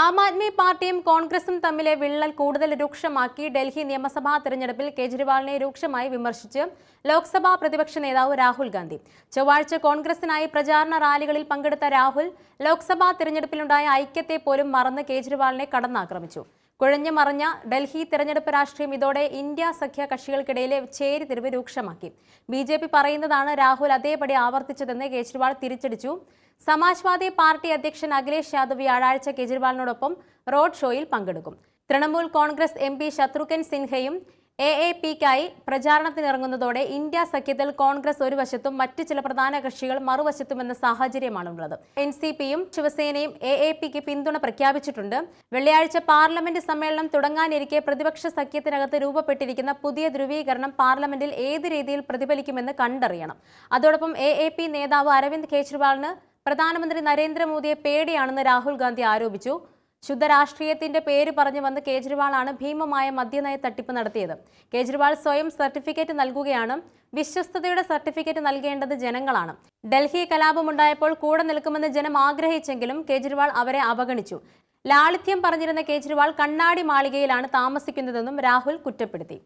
ആം ആദ്മി പാർട്ടിയും കോൺഗ്രസും തമ്മിലെ വിള്ളൽ കൂടുതൽ രൂക്ഷമാക്കി ഡൽഹി നിയമസഭാ തെരഞ്ഞെടുപ്പിൽ കേജ്രിവാളിനെ രൂക്ഷമായി വിമർശിച്ച് ലോക്സഭാ പ്രതിപക്ഷ നേതാവ് രാഹുൽ ഗാന്ധി. ചൊവ്വാഴ്ച കോൺഗ്രസിനായി പ്രചാരണ റാലികളിൽ പങ്കെടുത്ത രാഹുൽ ലോക്സഭാ തെരഞ്ഞെടുപ്പിലുണ്ടായ ഐക്യത്തെ പോലും മറന്ന് കേജ്രിവാളിനെ കടന്നാക്രമിച്ചു. കുഴഞ്ഞു മറിഞ്ഞ ഡൽഹി തെരഞ്ഞെടുപ്പ് രാഷ്ട്രീയം ഇതോടെ ഇന്ത്യ സഖ്യ കക്ഷികൾക്കിടയിലെ ചേരിതിരിവ് രൂക്ഷമാക്കി. ബി ജെ പി പറയുന്നതാണ് രാഹുൽ അതേപടി ആവർത്തിച്ചതെന്ന് കേജ്രിവാൾ തിരിച്ചടിച്ചു. സമാജ്വാദി പാർട്ടി അധ്യക്ഷൻ അഖിലേഷ് യാദവ് വ്യാഴാഴ്ച കേജ്രിവാളിനോടൊപ്പം റോഡ് ഷോയിൽ പങ്കെടുക്കും. തൃണമൂൽ കോൺഗ്രസ് എം പി ശത്രുഘ്ൻ സിൻഹയും എ എ പിക്കായി പ്രചാരണത്തിനിറങ്ങുന്നതോടെ ഇന്ത്യ സഖ്യത്തിൽ കോൺഗ്രസ് ഒരു വശത്തും മറ്റ് ചില പ്രധാന കക്ഷികൾ മറുവശത്തുമെന്ന സാഹചര്യമാണുള്ളത്. എൻ സി പിയും ശിവസേനയും എ എ പിക്ക് പിന്തുണ പ്രഖ്യാപിച്ചിട്ടുണ്ട്. വെള്ളിയാഴ്ച പാർലമെന്റ് സമ്മേളനം തുടങ്ങാനിരിക്കെ പ്രതിപക്ഷ സഖ്യത്തിനകത്ത് രൂപപ്പെട്ടിരിക്കുന്ന പുതിയ ധ്രുവീകരണം പാർലമെന്റിൽ ഏത് രീതിയിൽ പ്രതിഫലിക്കുമെന്ന് കണ്ടറിയണം. അതോടൊപ്പം എ എ പി നേതാവ് അരവിന്ദ് കെജ്രിവാളിന് പ്രധാനമന്ത്രി നരേന്ദ്രമോദിയെ പേടിയാണെന്ന് രാഹുൽ ഗാന്ധി ആരോപിച്ചു. ശുദ്ധരാഷ്ട്രീയത്തിന്റെ പേര് പറഞ്ഞു വന്ന് കേജ്രിവാളാണ് ഭീമമായ മദ്യനയ തട്ടിപ്പ് നടത്തിയത്. കേജ്രിവാൾ സ്വയം സർട്ടിഫിക്കറ്റ് നൽകുകയാണ്. വിശ്വസ്തയുടെ സർട്ടിഫിക്കറ്റ് നൽകേണ്ടത് ജനങ്ങളാണ്. ഡൽഹി കലാപമുണ്ടായപ്പോൾ കൂടെ നിൽക്കുമെന്ന് ജനം ആഗ്രഹിച്ചെങ്കിലും കേജ്രിവാൾ അവരെ അവഗണിച്ചു. ലാളിത്യം പറഞ്ഞിരുന്ന കേജ്രിവാൾ കണ്ണാടി മാളികയിലാണ് താമസിക്കുന്നതെന്നും രാഹുൽ കുറ്റപ്പെടുത്തി.